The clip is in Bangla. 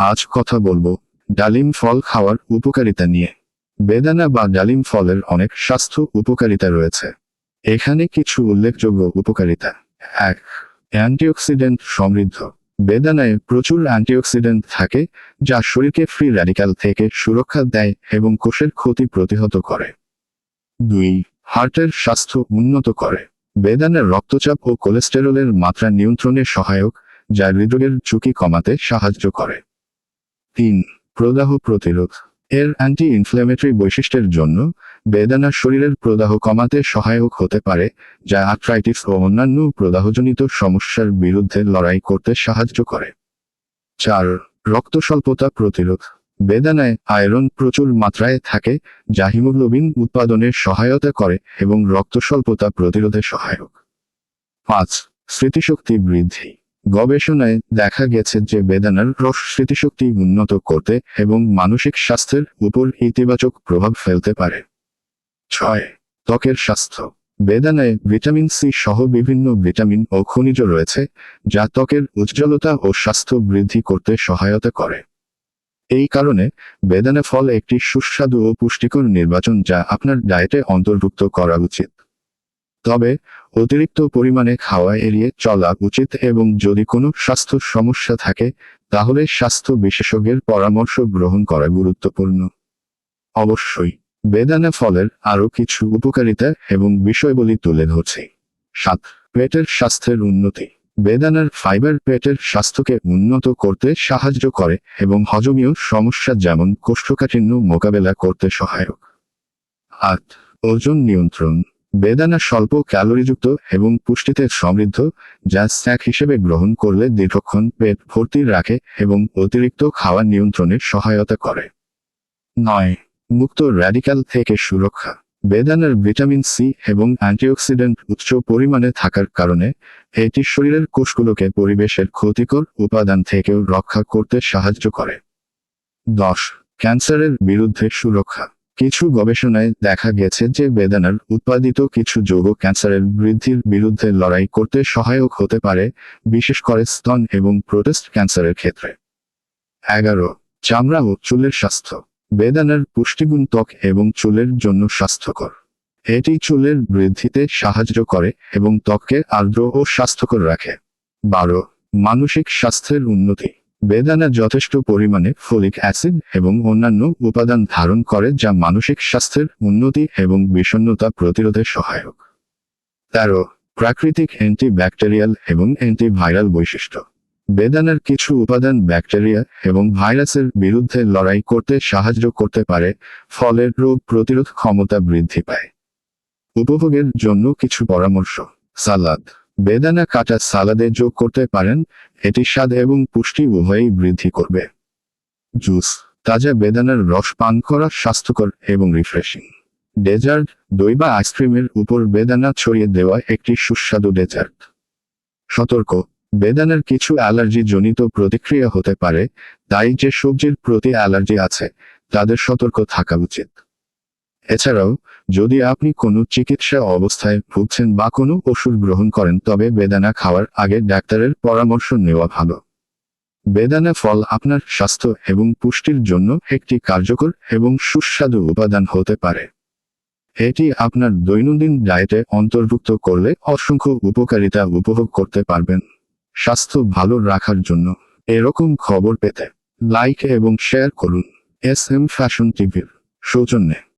আজ কথা বলব ডালিম ফল খাওয়ার উপকারিতা নিয়ে। বেদানা বা ডালিম ফলের অনেক স্বাস্থ্য উপকারিতা রয়েছে। এখানে কিছু উল্লেখযোগ্য উপকারিতা। এক, অ্যান্টিঅক্সিডেন্ট সমৃদ্ধ। বেদানায় প্রচুর অ্যান্টিঅক্সিডেন্ট থাকে, যা শরীরকে ফ্রি র্যাডিক্যাল থেকে সুরক্ষা দেয় এবং কোষের ক্ষতি প্রতিহত করে। দুই, হার্টের স্বাস্থ্য উন্নত করে। বেদানার রক্তচাপ ও কোলেস্টেরলের মাত্রা নিয়ন্ত্রণে সহায়ক, যা হৃদরোগের ঝুঁকি কমাতে সাহায্য করে। তিন, প্রদাহ প্রতিরোধ। এর অ্যান্টি ইনফ্ল্যামেটরি বৈশিষ্ট্যের জন্য বেদানা শরীরের প্রদাহ কমাতে সহায়ক হতে পারে, যা আর্থ্রাইটিস ও অন্যান্য প্রদাহজনিত সমস্যার বিরুদ্ধে লড়াই করতে সাহায্য করে। চার রক্ত স্বল্পতা প্রতিরোধ। বেদানায় আয়রন প্রচুর মাত্রায় থাকে, যা হিমোগ্লোবিন উৎপাদনে সহায়তা করে এবং রক্ত স্বল্পতা প্রতিরোধে সহায়ক। পাঁচ, স্মৃতিশক্তি বৃদ্ধি। গবেষণায় দেখা গেছে যে বেদানার রস স্মৃতিশক্তি উন্নত করতে এবং মানসিক স্বাস্থ্যের উপর ইতিবাচক প্রভাব ফেলতে পারে। ছয়, ত্বকের স্বাস্থ্য। বেদানায় ভিটামিন সি সহ বিভিন্ন ভিটামিন ও খনিজ রয়েছে, যা ত্বকের উজ্জ্বলতা ও স্বাস্থ্য বৃদ্ধি করতে সহায়তা করে। এই কারণে বেদানা ফল একটি সুস্বাদু ও পুষ্টিকর নির্বাচন যা আপনার ডায়েটে অন্তর্ভুক্ত করা উচিত। তবে অতিরিক্ত পরিমাণে খাওয়া এড়িয়ে চলা উচিত এবং যদি কোনো স্বাস্থ্য সমস্যা থাকে, তাহলে স্বাস্থ্য বিশেষজ্ঞের পরামর্শ গ্রহণ করা গুরুত্বপূর্ণ। অবশ্যই, বেদানা ফলের আরও কিছু উপকারিতা এবং বিষয়বলি তুলে ধরছি। সাত, পেটের স্বাস্থ্যের উন্নতি। বেদানার ফাইবার পেটের স্বাস্থ্যকে উন্নত করতে সাহায্য করে এবং হজমীয় সমস্যা যেমন কোষ্ঠকাঠিন্য মোকাবেলা করতে সহায়ক। আট, ওজন নিয়ন্ত্রণ। বেদানা স্বল্প ক্যালোরিযুক্ত এবং পুষ্টিতে সমৃদ্ধ, যা স্ন্যাক হিসেবে গ্রহণ করলে দীর্ঘক্ষণ পেট ভর্তি রাখে এবং অতিরিক্ত খাওয়া নিয়ন্ত্রণে সহায়তা করে। নয়, মুক্ত র্যাডিক্যাল থেকে সুরক্ষা। বেদানার ভিটামিন সি এবং অ্যান্টিঅক্সিডেন্ট উচ্চ পরিমাণে থাকার কারণে এটি শরীরের কোষগুলোকে পরিবেশের ক্ষতিকর উপাদান থেকেও রক্ষা করতে সাহায্য করে। দশ, ক্যান্সারের বিরুদ্ধে সুরক্ষা। কিছু গবেষণায় দেখা গেছে যে বেদানার উৎপাদিত কিছু যৌগ ক্যান্সারের বৃদ্ধির বিরুদ্ধে লড়াই করতে সহায়ক হতে পারে, বিশেষ করে স্তন এবং প্রোটেস্ট ক্যান্সারের ক্ষেত্রে। এগারো, চামড়া ও চুলের স্বাস্থ্য। বেদানার পুষ্টিগুণ ত্বক এবং চুলের জন্য স্বাস্থ্যকর। এটি চুলের বৃদ্ধিতে সাহায্য করে এবং ত্বককে আর্দ্র ও স্বাস্থ্যকর রাখে। বারো, মানসিক স্বাস্থ্যের উন্নতি। বেদানা যথেষ্ট পরিমাণে ফলিক অ্যাসিড এবং অন্যান্য উপাদান ধারণ করে যা মানসিক স্বাস্থ্যের উন্নতি এবং বিষণ্ণতা প্রতিরোধে সহায়ক। তেরো প্রাকৃতিক অ্যান্টিব্যাকটেরিয়াল এবং অ্যান্টিভাইরাল বৈশিষ্ট্য। বেদানার কিছু উপাদান ব্যাকটেরিয়া এবং ভাইরাসের বিরুদ্ধে লড়াই করতে সাহায্য করতে পারে, ফলে রোগ প্রতিরোধ ক্ষমতা বৃদ্ধি পায়। উপভোগের জন্য কিছু পরামর্শ। সালাদ। বেদানা কাটা সালাদে যোগ করতে পারেন এটি স্বাদ এবং পুষ্টি উভয়ই বৃদ্ধি করবে। জুস, তাজা বেদানার রস পান করা স্বাস্থ্যকর এবং রিফ্রেশিং ডেজার্ট, দই বা আইসক্রিমের উপর বেদানা ছড়িয়ে দেওয়া একটি সুস্বাদু ডেজার্ট। সতর্ক, বেদানার কিছু অ্যালার্জি জনিত প্রতিক্রিয়া হতে পারে, তাই যে সবজির প্রতি অ্যালার্জি আছে, তাদের সতর্ক থাকা উচিত। এছাড়াও, যদি আপনি কোনো চিকিৎসা অবস্থায় ভুগছেন বা কোনো ওষুধ গ্রহণ করেন, তবে বেদানা খাওয়ার আগে ডাক্তারের পরামর্শ নেওয়া ভালো। বেদানা ফল আপনার স্বাস্থ্য এবং পুষ্টির জন্য একটি কার্যকর এবং সুস্বাদু উপাদান হতে পারে। এটি আপনার দৈনন্দিন ডায়েটে অন্তর্ভুক্ত করলে অসংখ্য উপকারিতা উপভোগ করতে পারবেন। স্বাস্থ্য ভালো রাখার জন্য এরকম খবর পেতে লাইক এবং শেয়ার করুন। এস এম ফ্যাশন টিভির সৌজন্যে।